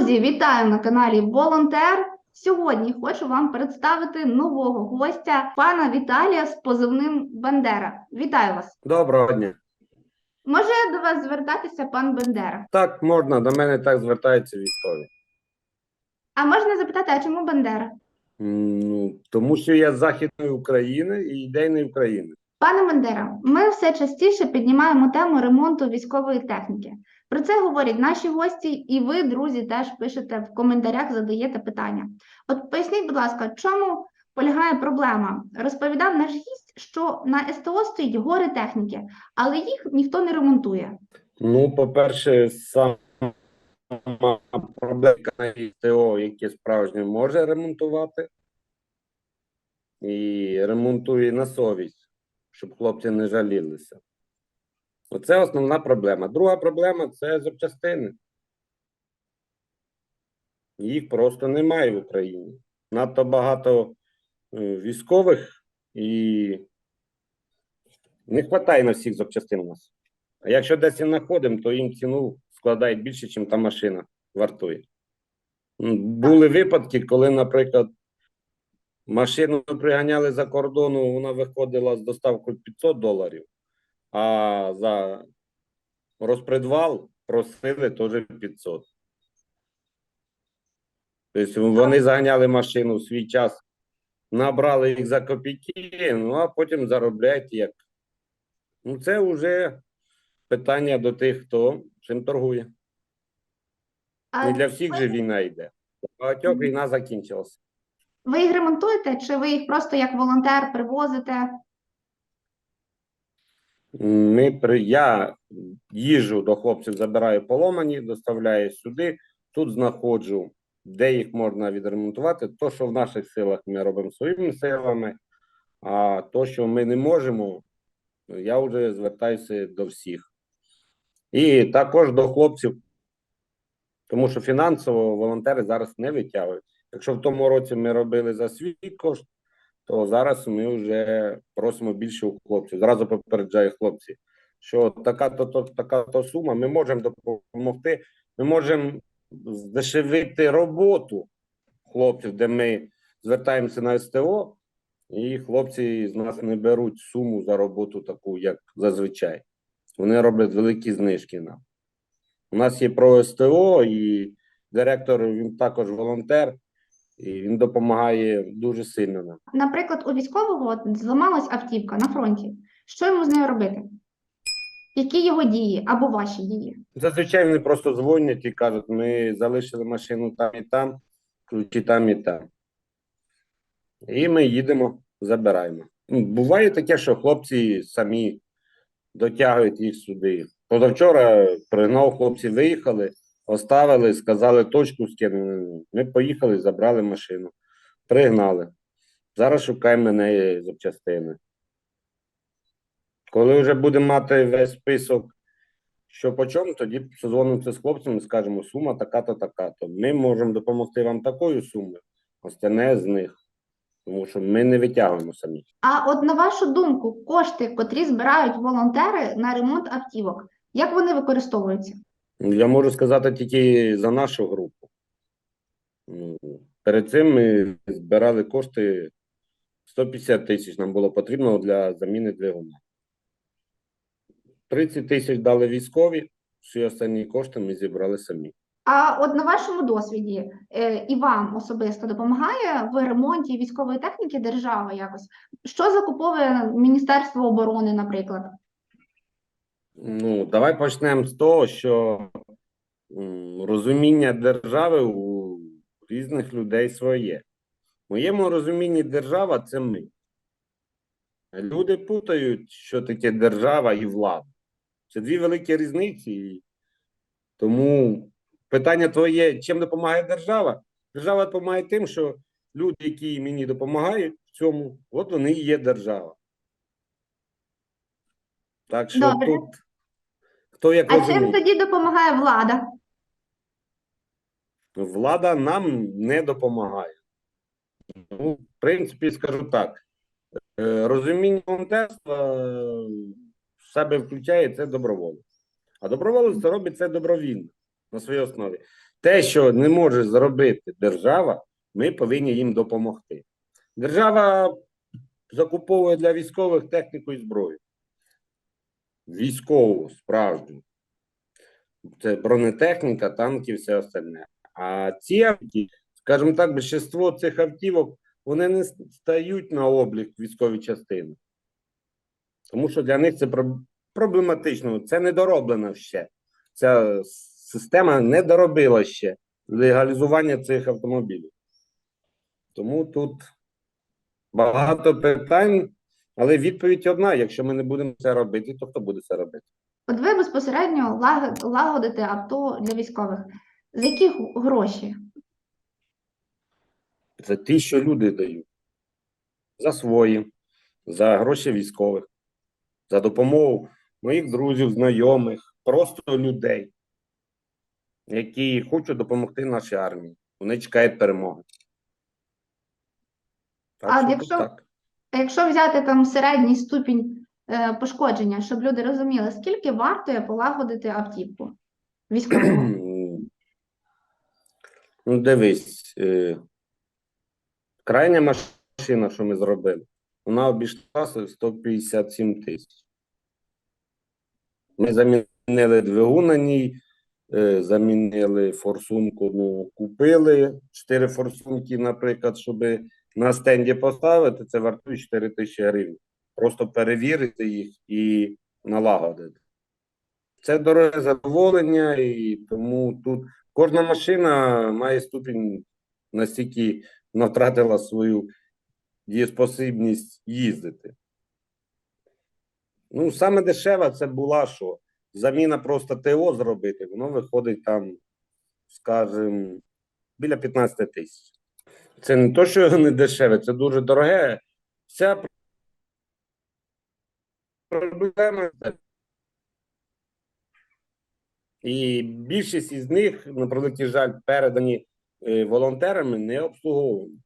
Друзі, вітаю на каналі Волонтер. Сьогодні хочу вам представити нового гостя, пана Віталія з позивним Бандера. Вітаю вас! Доброго дня. Може до вас звертатися пан Бандера? Так, можна, до мене так звертаються військові. А можна запитати, а чому Бандера? Ну, тому що я з Західної України і ідейної України. Пане Бандера, ми все частіше піднімаємо тему ремонту військової техніки. Про це говорять наші гості, і ви, друзі, теж пишете в коментарях, задаєте питання. От поясніть, будь ласка, чому полягає проблема? Розповідав наш гість, що на СТО стоїть гори техніки, але їх ніхто не ремонтує. Ну, по-перше, сама проблемка на ТО, яке справжнє може ремонтувати. І ремонтує на совість, щоб хлопці не жалілися. Оце основна проблема. Друга проблема це запчастини. Їх просто немає в Україні. Надто багато е, військових і не вистачає на всіх запчастин у нас. А якщо десь і знаходимо, то їм ціну складають більше, ніж та машина вартує. Були випадки, коли, наприклад, машину приганяли за кордону, вона виходила з доставкою 500 доларів, а за розпредвал просили теж 500. Тобто вони заганяли машину в свій час, набрали їх за копійки, ну а потім заробляють як. Ну, це вже питання до тих, хто чим торгує. А Не для всіх же війна йде. Для багатьох війна закінчилася. ви їх ремонтуєте, чи ви їх просто як волонтер привозите? Ми при я їжу до хлопців, забираю поломані, доставляю сюди. Тут знаходжу, де їх можна відремонтувати. То, що в наших силах, ми робимо своїми силами. А то, що ми не можемо, я вже звертаюся до всіх. І також до хлопців, тому що фінансово волонтери зараз не витягують. Якщо в тому році ми робили за свій кошт, то зараз ми вже просимо більше у хлопців. Зразу попереджаю хлопці, що така-то то, така-то сума, ми можемо допомогти, ми можемо здешевити роботу хлопців, де ми звертаємося на СТО, і хлопці з нас не беруть суму за роботу таку, як зазвичай. Вони роблять великі знижки нам. У нас є про СТО, і директор він також волонтер, і він допомагає дуже сильно нам. Наприклад, у військового зламалась автівка на фронті. Що йому з нею робити? Які його дії або ваші дії? Зазвичай вони просто дзвонять і кажуть, ми залишили машину там і там, ключі там і там. І ми їдемо, забираємо. Ну, Буває таке, що хлопці самі дотягують їх сюди. Позавчора пригнав, хлопці виїхали, оставили, сказали, точку скинули. Ми поїхали, забрали машину, пригнали. Зараз шукаємо на неї запчастини. Коли вже будемо мати весь список, що по чому, тоді созвонимося з хлопцями і скажемо, сума така-то, така-то. Ми можемо допомогти вам такою сумою, остальне з них. Тому що ми не витягуємо самі. А от на вашу думку, кошти, котрі збирають волонтери на ремонт автівок, як вони використовуються? Я можу сказати тільки за нашу групу. Ну, Перед цим ми збирали кошти 150 тисяч нам було потрібно для заміни двигуна. 30 тисяч дали військові, всі останні кошти ми зібрали самі. А от на вашому досвіді е, і вам особисто допомагає в ремонті військової техніки держава якось? Що закуповує Міністерство оборони, наприклад? Ну, давай почнемо з того, що розуміння держави у різних людей своє. В моєму розумінні держава це ми. Люди путають, що таке держава і влада. Це дві великі різниці. Тому питання твоє, чим допомагає держава? Держава допомагає тим, що люди, які мені допомагають в цьому, от вони і є держава. Так що Добре. тут хто як А розуміє. чим тоді допомагає влада? Влада нам не допомагає. Ну, в принципі, скажу так: е, розуміння волонтерства е, в себе включає це доброволець. А доброволець це робить це добровільно на своїй основі. те, що не може зробити держава, ми повинні їм допомогти. Держава закуповує для військових техніку і зброю. Військову, справжню. Це бронетехніка, танки, все остальне. А ці автівки, скажімо так, більшість цих автівок вони не стають на облік військові частини. Тому що для них це проблематично. Це не дороблено ще. Ця система не доробила ще легалізування цих автомобілів. Тому тут багато питань, але відповідь одна: якщо ми не будемо це робити, то хто буде це робити? От ви безпосередньо лагодите авто для військових. За які гроші? Це ті, що люди дають за свої, за гроші військових, за допомогу моїх друзів, знайомих, просто людей, які хочуть допомогти нашій армії. Вони чекають перемоги. Так А якщо- так. Якщо взяти там середній ступінь е, пошкодження, щоб люди розуміли, скільки вартує полагодити автівку військову? Ну, дивись, е, крайня машина, що ми зробили, вона обійшлася в 157 тисяч. Ми замінили двигун на ній, е, замінили форсунку, ну, купили 4 форсунки, наприклад, щоб на стенді поставити, це вартує 4 тисячі гривень. Просто перевірити їх і налагодити. Це дороге задоволення, і тому тут кожна машина має ступінь настільки втратила свою дієспосібність їздити. Ну, саме дешева це була що? Заміна просто ТО зробити, воно виходить там, скажімо, біля 15 тисяч. Це не то, що не дешеве, це дуже дороге. Вся проблема. І більшість із них, на превеликий жаль, передані е, волонтерами, не обслуговувані.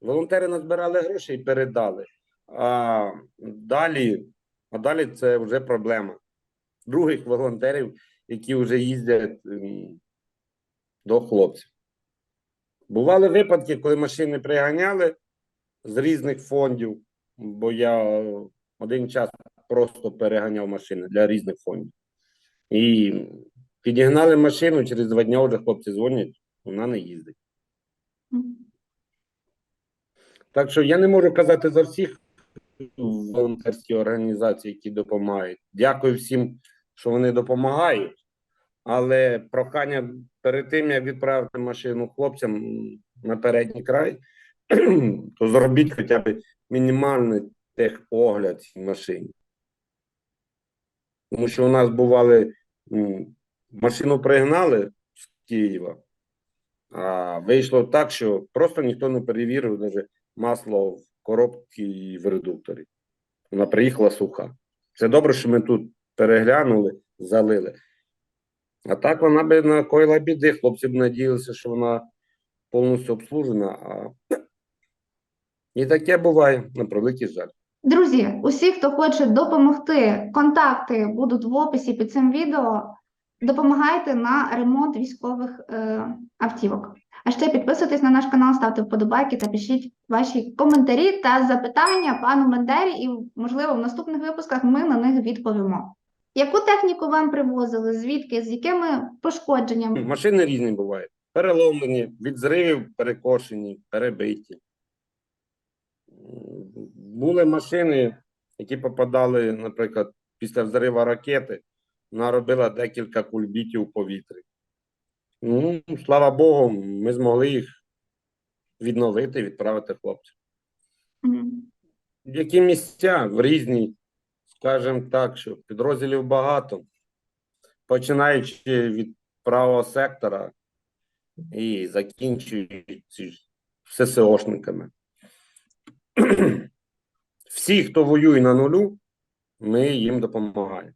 Волонтери назбирали гроші і передали. А далі, а далі це вже проблема других волонтерів, які вже їздять ем, до хлопців. Бували випадки, коли машини приганяли з різних фондів, бо я один час просто переганяв машини для різних фондів. І підігнали машину, через два дні вже хлопці дзвонять, вона не їздить. Так що я не можу казати за всіх волонтерські організації, які допомагають. Дякую всім, що вони допомагають. Але прохання перед тим, як відправити машину хлопцям на передній край, то зробіть хоча б мінімальний техогляд цій машині. Тому що у нас бували машину пригнали з Києва, а вийшло так, що просто ніхто не перевірив навіть масло в коробці і в редукторі. Вона приїхала суха. Це добре, що ми тут переглянули, залили. А так вона би накоїла біди. Хлопці б надіялися, що вона повністю обслужена. А... І таке буває, на превеликий жаль. Друзі, усі, хто хоче допомогти, контакти будуть в описі під цим відео. Допомагайте на ремонт військових е, автівок. А ще підписуйтесь на наш канал, ставте вподобайки та пишіть ваші коментарі та запитання пану Бандері, і, можливо, в наступних випусках ми на них відповімо. Яку техніку вам привозили? Звідки? З якими пошкодженнями? Машини різні бувають. Переломлені, від зривів перекошені, перебиті. Були машини, які попадали, наприклад, після взриву ракети, вона робила декілька кульбітів у повітрі. Ну, слава Богу, ми змогли їх відновити, відправити хлопцям. Мгм. Які місця в різні, скажімо так, що підрозділів багато, починаючи від правого сектора і закінчуючи ССОшниками. Всі, хто воює на нулю, ми їм допомагаємо.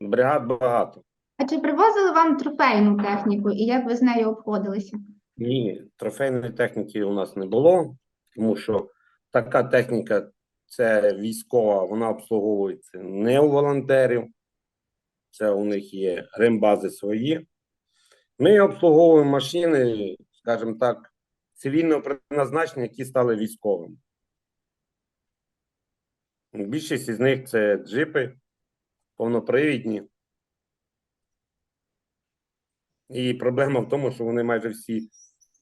Бригад багато. А чи привозили вам трофейну техніку і як ви з нею обходилися? Ні, трофейної техніки у нас не було, тому що така техніка це військова, вона обслуговується не у волонтерів. Це у них є рембази свої. Ми обслуговуємо машини, скажімо так, цивільного призначення, які стали військовими. Більшість із них це джипи, повнопривідні. І проблема в тому, що вони майже всі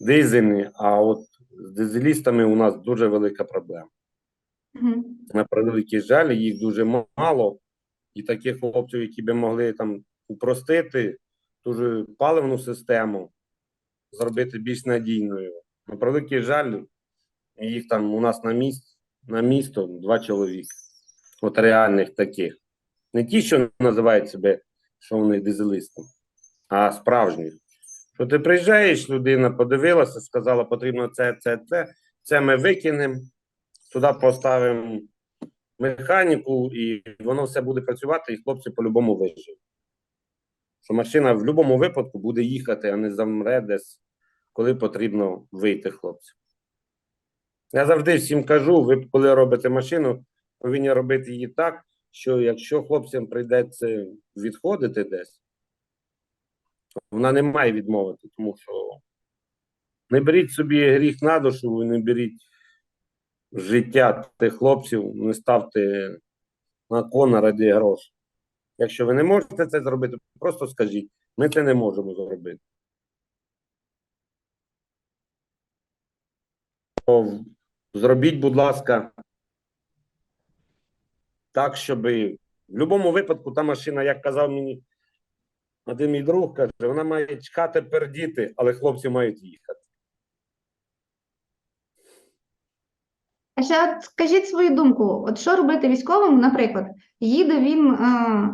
дизельні, а от з дизелістами у нас дуже велика проблема. Мгм. На превеликий жаль, їх дуже мало, і таких хлопців, які би могли там упростити дуже паливну систему, зробити більш надійною. На превеликий жаль, їх там у нас на міст, на місто два чоловіка. От реальних таких. Не ті, що називають себе, що вони дизелистами, а справжніх. Що ти приїжджаєш, людина подивилася, сказала, потрібно це, це, це, це ми викинемо, туди поставимо механіку, і воно все буде працювати, і хлопці по-любому виживуть. Що машина в будь-якому випадку буде їхати, а не замре десь, коли потрібно вийти хлопцям. Я завжди всім кажу: ви коли робите машину, повинні робити її так, що якщо хлопцям прийдеться відходити десь, вона не має відмовити, тому що не беріть собі гріх на душу, ви не беріть життя тих хлопців, не ставте на кон ради грошей. Якщо ви не можете це зробити, просто скажіть, ми це не можемо зробити. Зробіть, будь ласка, так, щоб в будь-якому випадку та машина, як казав мені один мій друг, каже, вона має чекати пердіти, але хлопці мають їхати. А ще от скажіть свою думку, от що робити військовим, наприклад, їде він е,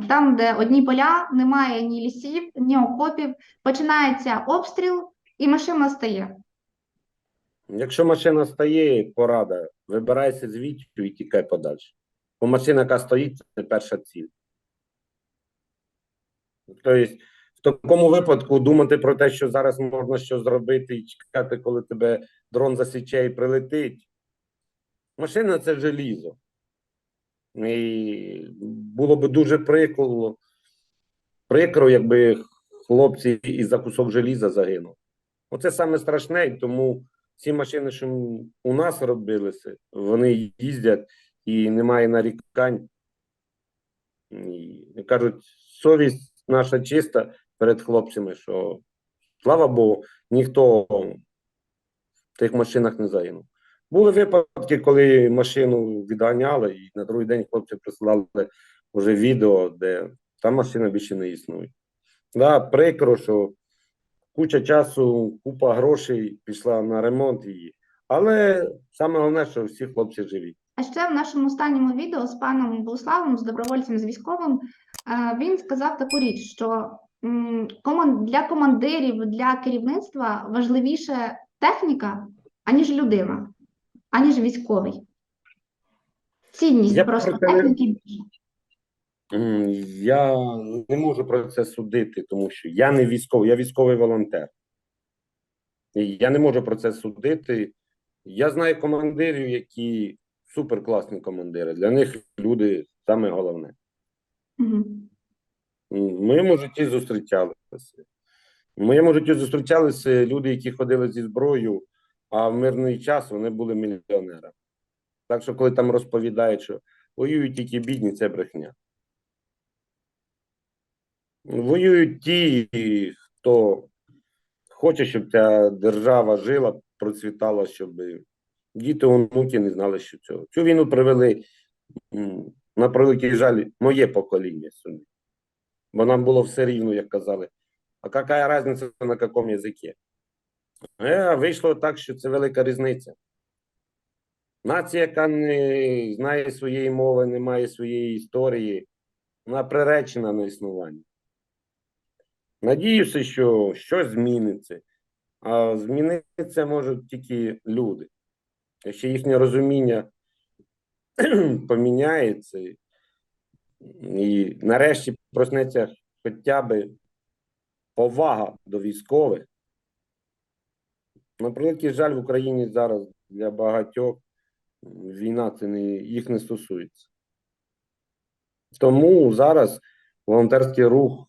там, де одні поля, немає ні лісів, ні окопів, починається обстріл, і машина стає. Якщо машина стає, порада, вибирайся звідти і тікай подальше. Бо машина, яка стоїть, це перша ціль. Тобто, в такому випадку думати про те, що зараз можна щось зробити і чекати, коли тебе дрон засіче і прилетить. Машина це желізо. І було б дуже прикро, прикро, якби хлопці із за кусок желіза загинули. Оце саме страшне, і тому ці машини, що у нас робилися, вони їздять і немає нарікань. І кажуть, совість наша чиста перед хлопцями, що слава Богу, ніхто в тих машинах не загинув. Були випадки, коли машину відганяли, і на другий день хлопці присилали вже відео, де та машина більше не існує. Да, прикро, що куча часу, купа грошей пішла на ремонт її. Але саме головне, що всі хлопці живі. А ще в нашому останньому відео з паном Богуславом, з добровольцем з військовим, е, він сказав таку річ, що для командирів, для керівництва важливіше техніка, аніж людина, аніж військовий. Цінність Я просто про це техніки більше. Я не можу про це судити, тому що я не військовий, я військовий волонтер. Я не можу про це судити. Я знаю командирів, які суперкласні командири. Для них люди саме головне. Мгм. В моєму житті зустрічалися. В моєму житті зустрічалися люди, які ходили зі зброєю, а в мирний час вони були мільйонерами. Так що, коли там розповідають, що воюють тільки бідні, це брехня. Воюють ті, хто хоче, щоб ця держава жила, процвітала, щоб діти, онуки не знали, що цього. Цю війну привели, на превеликий жаль, моє покоління сюди. Бо нам було все рівно, як казали. А яка різниця на якому язикі? Е, вийшло так, що це велика різниця. Нація, яка не знає своєї мови, не має своєї історії, вона приречена на існування. Надіюся, що щось зміниться. А змінитися можуть тільки люди. Якщо їхнє розуміння поміняється, і нарешті проснеться хоча б повага до військових. На превеликий жаль, в Україні зараз для багатьох війна це не, їх не стосується. Тому зараз волонтерський рух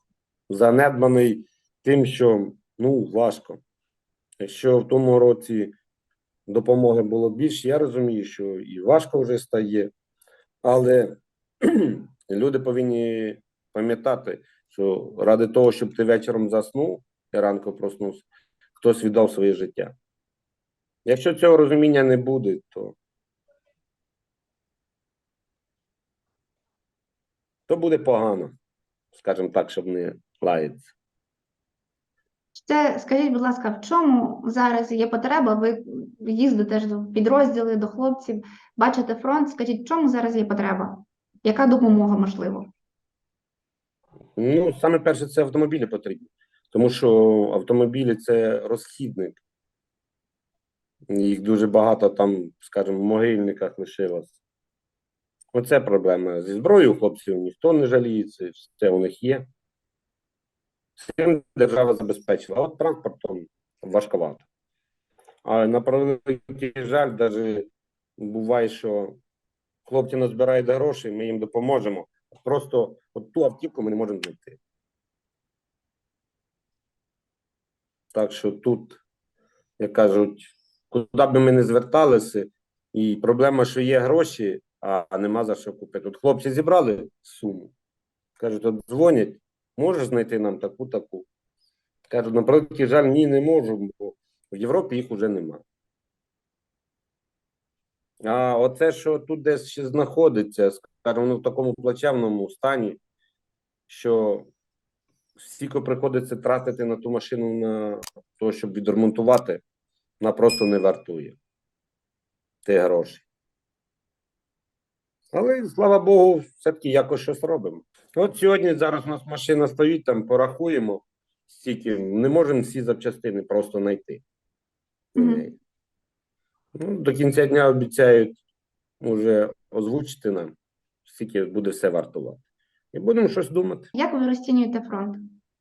занедбаний тим, що Ну, важко. Якщо в тому році допомоги було більше, я розумію, що і важко вже стає, але люди повинні пам'ятати, що ради того, щоб ти вечором заснув і ранку проснувся, хтось віддав своє життя. Якщо цього розуміння не буде, то, то буде погано, скажімо так, щоб не лаятися. Ще скажіть, будь ласка, в чому зараз є потреба? Ви їздите ж в підрозділи до хлопців, бачите фронт. Скажіть, в чому зараз є потреба? Яка допомога можливо? Ну, саме перше, це автомобілі потрібні, тому що автомобілі це розхідник. Їх дуже багато там, скажімо, в могильниках лишилось. Оце проблема. Зі зброєю хлопців ніхто не жаліється, все у них є. Цим держава забезпечила, а от транспортом важковато. А на превеликий жаль, навіть буває, що хлопці назбирають гроші, ми їм допоможемо. Просто от ту автівку ми не можемо знайти. Так що тут, як кажуть, куди би ми не зверталися, і проблема, що є гроші, а нема за що купити. От хлопці зібрали суму. Кажуть, от дзвонять, можеш знайти нам таку таку. Кажуть, на превеликий жаль, ні, не можу, бо в Європі їх вже нема. А оце, що тут десь ще знаходиться, скажімо, ну, в такому плачевному стані, що стільки приходиться тратити на ту машину на те, щоб відремонтувати, вона просто не вартує тих грошей. Але, слава Богу, все-таки якось щось робимо. От сьогодні зараз у нас машина стоїть, там порахуємо, стільки не можемо всі запчастини просто знайти. Мгм. неї. Ну, до кінця дня обіцяють вже озвучити нам, скільки буде все вартувати. І будемо щось думати. Як ви розцінюєте фронт?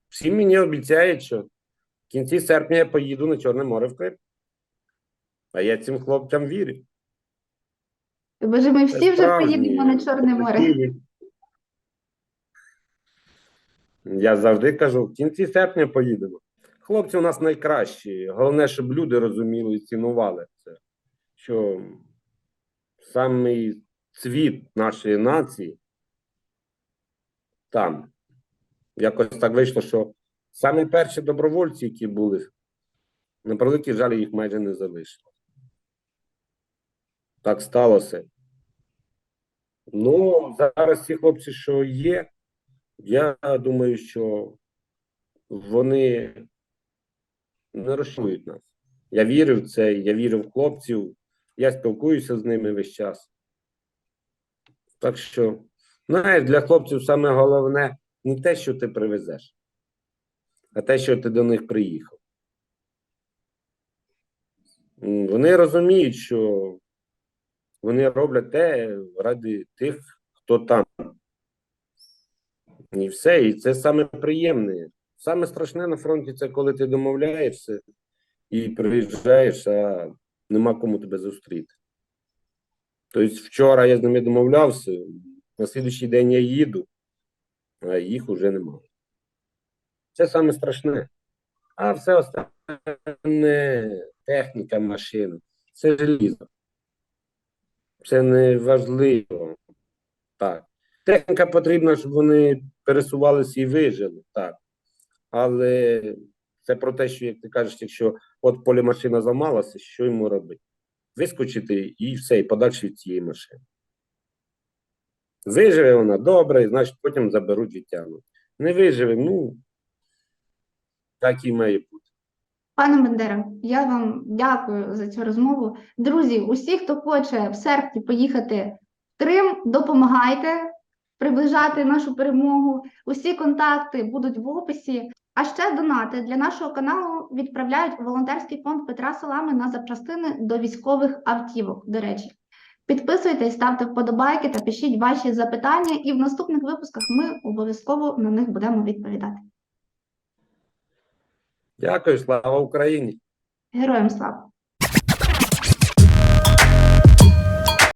Всі мені обіцяють, що в кінці серпня я поїду на Чорне море в Крим. А я цим хлопцям вірю. Бо ж ми Це всі вже поїдемо на Чорне море. Я завжди кажу, в кінці серпня поїдемо. Хлопці у нас найкращі. Головне, щоб люди розуміли і цінували це. Що самий цвіт нашої нації там. Якось так вийшло, що самі перші добровольці, які були, на превеликий жаль, їх майже не залишило. Так сталося. Ну, зараз ці хлопці, що є, я думаю, що вони не розчують нас. Я вірю в це, я вірю в хлопців, я спілкуюся з ними весь час. Так що, знаєш, для хлопців саме головне не те, що ти привезеш, а те, що ти до них приїхав. Вони розуміють, що вони роблять те ради тих, хто там. І все, і це саме приємне. Саме страшне на фронті це коли ти домовляєшся і приїжджаєш, а нема кому тебе зустріти. Тобто вчора я з ними домовлявся, на слідуючий день я їду, а їх уже немає. Це саме страшне. А все остальне техніка, машина, це желізо. Це не важливо. Так. Техніка потрібна, щоб вони пересувалися і вижили, так. Але це про те, що, як ти кажеш, якщо от полі машина зламалася, що йому робити? Вискочити і все, і подальше від цієї машини. Виживе вона добре, і значить потім заберуть відтягнуть. Не виживе, ну так і має бути. Пане Бендера, я вам дякую за цю розмову. Друзі, усі, хто хоче в серпні поїхати в Крим, допомагайте приближати нашу перемогу. Усі контакти будуть в описі. А ще донати для нашого каналу відправляють у волонтерський фонд Петра Салами на запчастини до військових автівок. До речі, підписуйтесь, ставте вподобайки та пишіть ваші запитання, і в наступних випусках ми обов'язково на них будемо відповідати. Дякую, слава Україні! Героям слава!